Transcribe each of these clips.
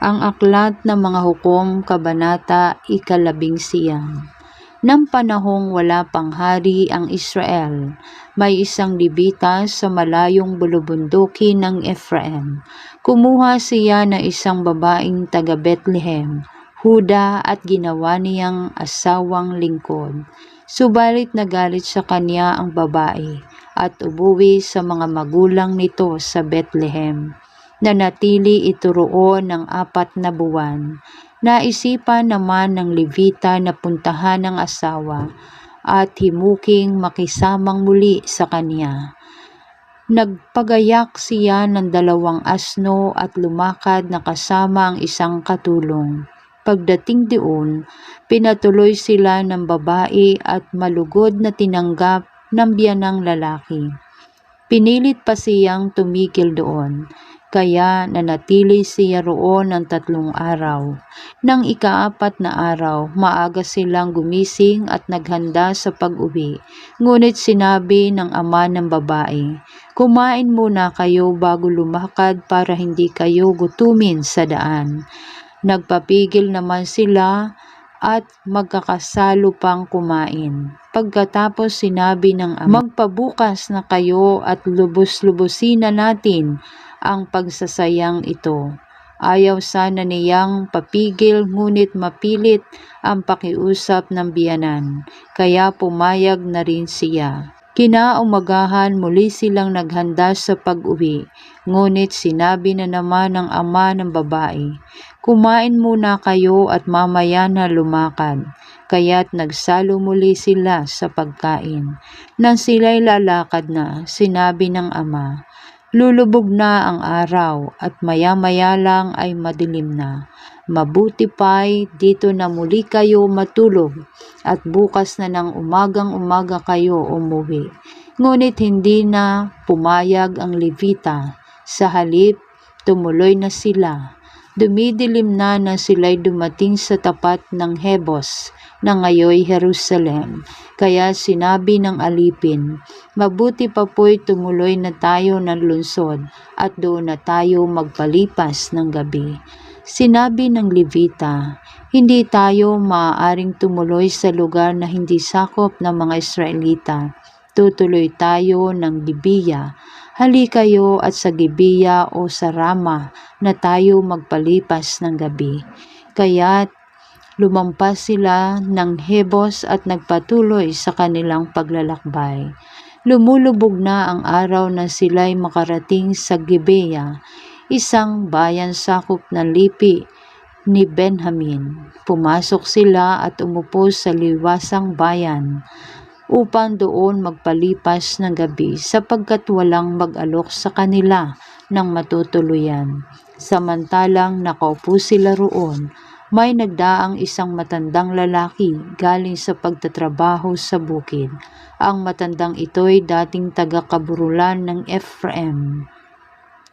Ang Aklat ng Mga Hukom, Kabanata, Ikalabing Siyam. Nang panahong wala pang hari ang Israel, may isang libita sa malayong bulubunduki ng Ephraim. Kumuha siya ng isang babaeng taga Bethlehem, Huda at ginawa niyang asawang lingkod. Subalit nagalit sa kanya ang babae at ubuwi sa mga magulang nito sa Bethlehem. Nanatili ito roon ng apat na buwan. Naisipan naman ng Levita na puntahan ng asawa at himuking makisamang muli sa kanya. Nagpagayak siya ng dalawang asno at lumakad na kasama ang isang katulong. Pagdating doon, pinatuloy sila ng babae at malugod na tinanggap ng biyanang lalaki. Pinilit pa siyang tumigil doon kaya nanatili siya roon ng tatlong araw. Nang ikaapat na araw, maaga silang gumising at naghanda sa pag-uwi. Ngunit sinabi ng ama ng babae, Kumain muna kayo bago lumakad para hindi kayo gutumin sa daan. Nagpapigil naman sila at magkakasalo pang kumain. Pagkatapos sinabi ng ama, Magpabukas na kayo at lubos-lubusin na natin ang pagsasayang ito. Ayaw sana niyang papigil ngunit mapilit ang pakiusap ng biyanan, kaya pumayag na rin siya. Kinaumagahan muli silang naghanda sa pag-uwi, ngunit sinabi na naman ng ama ng babae, Kumain muna kayo at mamaya na lumakad. Kaya't nagsalo muli sila sa pagkain. Nang sila'y lalakad na, sinabi ng ama, Lulubog na ang araw at maya-maya lang ay madilim na. Mabuti pa'y dito na muli kayo matulog at bukas na ng umagang umaga kayo umuwi. Ngunit hindi na pumayag ang Levita. Sa halip, tumuloy na sila. Dumidilim na na sila'y dumating sa tapat ng Hebos na ngayoy Jerusalem. Kaya sinabi ng alipin, mabuti pa po'y tumuloy na tayo ng lunsod at doon na tayo magpalipas ng gabi. Sinabi ng Levita, hindi tayo maaaring tumuloy sa lugar na hindi sakop ng mga Israelita. Tutuloy tayo ng Gibeya. Hali kayo at sa Gibeya o sa Rama na tayo magpalipas ng gabi. Kaya't Lumampas sila ng hebos at nagpatuloy sa kanilang paglalakbay. Lumulubog na ang araw na sila'y makarating sa Gibeya, isang bayan sakop ng lipi ni Benjamin. Pumasok sila at umupo sa liwasang bayan upang doon magpalipas ng gabi sapagkat walang mag-alok sa kanila ng matutuluyan. Samantalang nakaupo sila roon, may nagdaang isang matandang lalaki galing sa pagtatrabaho sa bukid. Ang matandang ito'y dating taga-kaburulan ng Ephraim.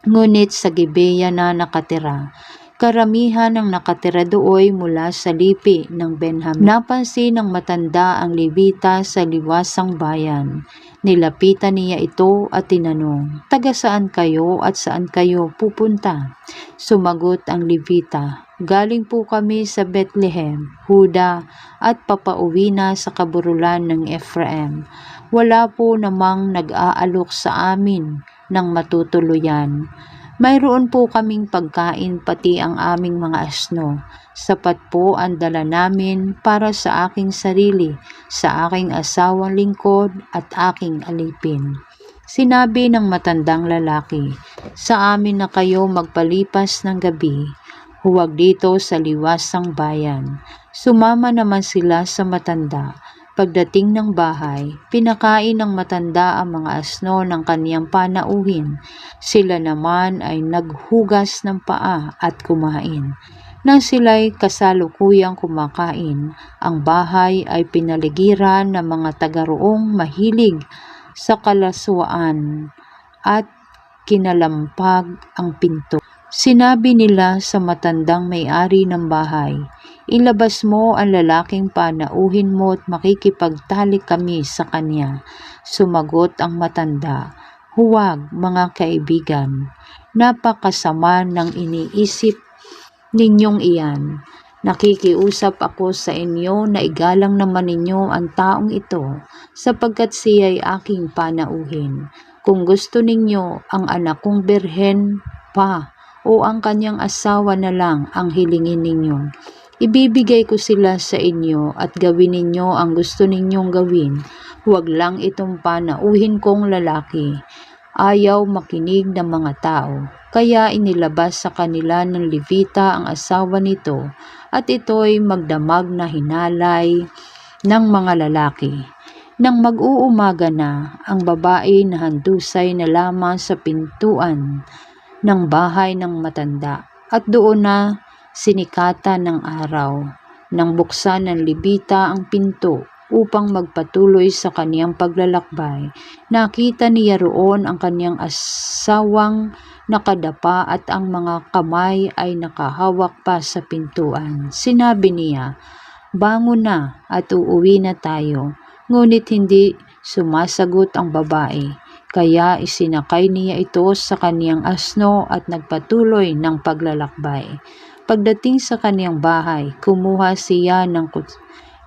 Ngunit sa Gibeya na nakatira, karamihan ng nakatira dooy mula sa lipi ng Benham. Napansin ng matanda ang Levita sa liwasang bayan. Nilapitan niya ito at tinanong, Taga saan kayo at saan kayo pupunta? Sumagot ang Levita, Galing po kami sa Bethlehem, Huda at papauwi na sa kaburulan ng Ephraim. Wala po namang nag-aalok sa amin ng matutuluyan. Mayroon po kaming pagkain pati ang aming mga asno. Sapat po ang dala namin para sa aking sarili, sa aking asawang lingkod at aking alipin. Sinabi ng matandang lalaki, sa amin na kayo magpalipas ng gabi Huwag dito sa liwasang bayan. Sumama naman sila sa matanda. Pagdating ng bahay, pinakain ng matanda ang mga asno ng kaniyang panauhin. Sila naman ay naghugas ng paa at kumain. Nang sila'y kasalukuyang kumakain, ang bahay ay pinaligiran ng mga tagaroong mahilig sa kalaswaan at kinalampag ang pinto. Sinabi nila sa matandang may-ari ng bahay, Ilabas mo ang lalaking panauhin mo at makikipagtalik kami sa kanya. Sumagot ang matanda, Huwag mga kaibigan, napakasama ng iniisip ninyong iyan. Nakikiusap ako sa inyo na igalang naman ninyo ang taong ito sapagkat siya'y aking panauhin. Kung gusto ninyo ang anak kong birhen pa o ang kanyang asawa na lang ang hilingin ninyo, ibibigay ko sila sa inyo at gawin ninyo ang gusto ninyong gawin. Huwag lang itong panauhin kong lalaki. Ayaw makinig ng mga tao. Kaya inilabas sa kanila ng Levita ang asawa nito at ito'y magdamag na hinalay ng mga lalaki. Nang mag-uumaga na, ang babae na handusay na lamang sa pintuan ng bahay ng matanda at doon na sinikata ng araw. Nang buksan ng libita ang pinto upang magpatuloy sa kaniyang paglalakbay, nakita niya roon ang kaniyang asawang nakadapa at ang mga kamay ay nakahawak pa sa pintuan. Sinabi niya, Bangon na at uuwi na tayo. Ngunit hindi sumasagot ang babae. Kaya isinakay niya ito sa kaniyang asno at nagpatuloy ng paglalakbay. Pagdating sa kaniyang bahay, kumuha siya ng, kut-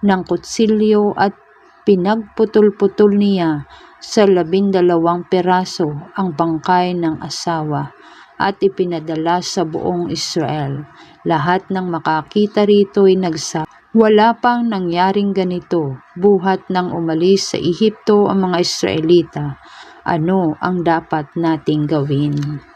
ng kutsilyo at pinagputol-putol niya sa labindalawang peraso ang bangkay ng asawa at ipinadala sa buong Israel. Lahat ng makakita rito ay nagsabi, wala pang nangyaring ganito buhat nang umalis sa Ehipto ang mga Israelita. Ano ang dapat nating gawin?